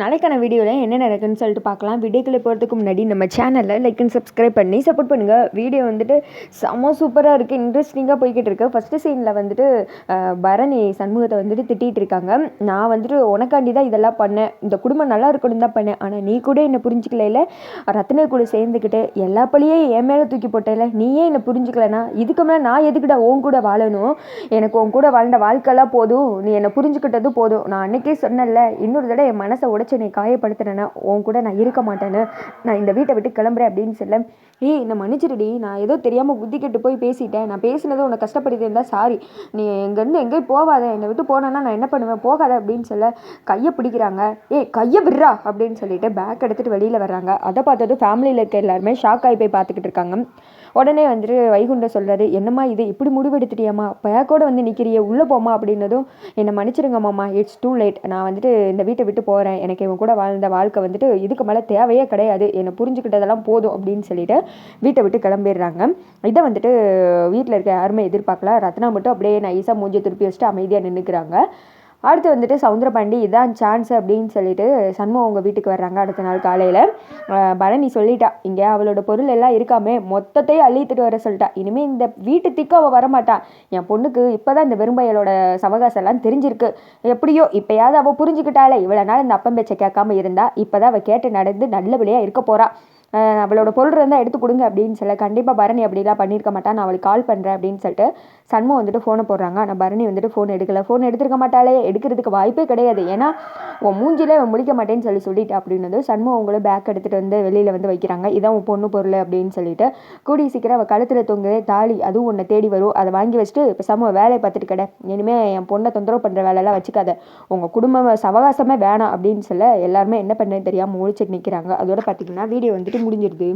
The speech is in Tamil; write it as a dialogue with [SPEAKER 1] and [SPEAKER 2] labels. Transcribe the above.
[SPEAKER 1] நாளைக்கான வீடியோவில் என்ன நடக்குன்னு சொல்லிட்டு பார்க்கலாம். வீடியோக்குள்ளே போகிறதுக்கு முன்னாடி நம்ம சேனலில் லைக் அண்ட் சப்ஸ்கிரைப் பண்ணி சப்போர்ட் பண்ணுங்கள் வீடியோ வந்துட்டு செம்ம சூப்பராக இருக்குது இன்ட்ரெஸ்டிங்காக போய்கிட்டு இருக்கு. ஃபஸ்ட்டு சீனில் வந்துட்டு பரணி சண்முகத்தை வந்துட்டு திட்டிகிட்டு இருக்காங்க. நான் வந்துட்டு உனக்காண்டி தான் இதெல்லாம் பண்ணேன். இந்த குடும்பம் நல்லா இருக்கணும் தான் பண்ணேன். ஆனால் நீ கூட என்னை புரிஞ்சிக்கலையில ரத்ன கூட சேர்ந்துக்கிட்டு எல்லா பழியும் என் மேலே தூக்கி போட்டல நீயே என்னை புரிஞ்சுக்கலனா? இதுக்கு மேலே நான் எதுக்கிட்ட உன் கூட வாழணும்? எனக்கு உன் கூட வாழ்ந்த வாழ்க்கைலாம் போதும். நீ என்னை புரிஞ்சுக்கிட்டது போதும். நான் அன்னைக்கே சொன்னேன்ல இன்னொரு தடவை என் மனசை உடச்சு நீ காயப்படுத்துனேன்னா உன் கூட நான் இருக்க மாட்டேன்னு நான் இந்த வீட்டை விட்டு கிளம்புறேன் அப்படின்னு சொல்ல ஏய் என்னை மன்னிச்சிடுடி. நான் ஏதோ தெரியாமல் புத்தி கெட்டு போய் பேசிட்டேன். நான் பேசினது உன்னை கஷ்டப்படுத்தி இருந்தால் சாரி நீ எங்கேருந்து எங்கேயும் போகாத என்னை விட்டு போனேன்னா நான் என்ன பண்ணுவேன்? போகாத. அப்படின்னு சொல்ல கையை பிடிக்கிறாங்க. ஏய் கையை விடுறா. அப்படின்னு சொல்லிட்டு பேக் எடுத்துகிட்டு வெளியில் வர்றாங்க. அதை பார்த்தது ஃபேமிலியில் இருக்க எல்லாருமே ஷாக் ஆகி போய் பார்த்துக்கிட்டு இருக்காங்க. உடனே வந்துட்டு வைகுண்டம் சொல்கிறாரு என்னம்மா இது? இப்படி முடிவெடுத்துட்டியம்மா? பேக்கோடு வந்து நிற்கிறியே உள்ளே போமா அப்படின்னதும் என்னை மன்னிச்சிடுங்க மாமா இட்ஸ் டூ லேட் நான் வந்துட்டு இந்த வீட்டை விட்டு போகிறேன் எனக்கு இவன் கூட வாழ்ந்த வாழ்க்கை வந்துட்டு இதுக்கு மேலே தேவையே கிடையாது. என்னை புரிஞ்சுக்கிட்டதெல்லாம் போதும் அப்படின்னு சொல்லிட்டு வீட்டை விட்டு கிளம்பிடுறாங்க. இதை வந்துட்டு வீட்டில் இருக்க யாருமே எதிர்பார்க்கல. ரத்னா மட்டும் அப்படியே நைஸாக மூஞ்சி திருப்பி வச்சுட்டு அமைதியாக நின்றுக்கிறாங்க அடுத்து வந்துட்டு சவுந்தரபாண்டி இதான் சான்ஸ் அப்படின்னு சொல்லிட்டு சண்முகம் அவங்க வீட்டுக்கு வர்றாங்க அடுத்த நாள் காலையில். பரணி சொல்லிட்டா இங்கே அவளோட பொருள் எல்லாம் இருக்காமே மொத்தத்தையும் அள்ளித்துட்டு வர சொல்லிட்டா. இனிமேல் இந்த வீட்டு திக்கு அவள் வரமாட்டா. என் பொண்ணுக்கு இப்போ தான் இந்த வெறும்பயலோட சவகாசம் எல்லாம் தெரிஞ்சிருக்கு. எப்படியோ இப்போயாவது அவள் புரிஞ்சுக்கிட்டாலே இவ்வளோ நாள் இந்த அப்பம் பேச்சை கேட்காம இருந்தா இப்போ தான் அவள் கேட்டு நடந்து நல்லபடியாக இருக்க போகிறா அவளோட பொருள் இருந்தால் எடுத்து கொடுங்க அப்படின்னு சொல்ல கண்டிப்பாக பரணி அப்படிலாம் பண்ணியிருக்க மாட்டான் நான் அவளுக்கு கால் பண்ணுறேன் அப்படின்னு சொல்லிட்டு சண்முகம் வந்துட்டு ஃபோனை போடுறாங்க. ஆனால் பரணி வந்துட்டு ஃபோன் எடுக்கலை. ஃபோன் எடுத்திருக்க மாட்டாளே. எடுக்கிறதுக்கு வாய்ப்பே கிடையாது. ஏன்னா உன் மூஞ்சிலே அவன் முழிக்க மாட்டேன்னு சொல்லி சொல்லிட்டு அப்படின்னது சண்முகம் பேக் எடுத்துகிட்டு வந்து வெளியில் வந்து வைக்கிறாங்க. இதான் உன் பொண்ணு பொருள் அப்படின்னு சொல்லிட்டு கூடி சீக்கிரம் அவள் கழுத்தில் தொங்குதே தாலி அதுவும் உன்னை தேடி வரும். அதை வாங்கி வச்சுட்டு இப்போ சம வேலையை பார்த்துட்டு கடை. இனிமேல் என் பொண்ணை தொந்தரவு பண்ணுற வேலையெல்லாம் வச்சுக்காத. உங்கள் குடும்ப சவகாசமே வேணாம் அப்படின்னு சொல்ல எல்லாருமே என்ன பண்ணுறேன்னு தெரியாமல் முழிச்சிட்டு நிற்கிறாங்க அதோட பார்த்தீங்கன்னா வீடியோ வந்துட்டு முடிஞ்சிருது.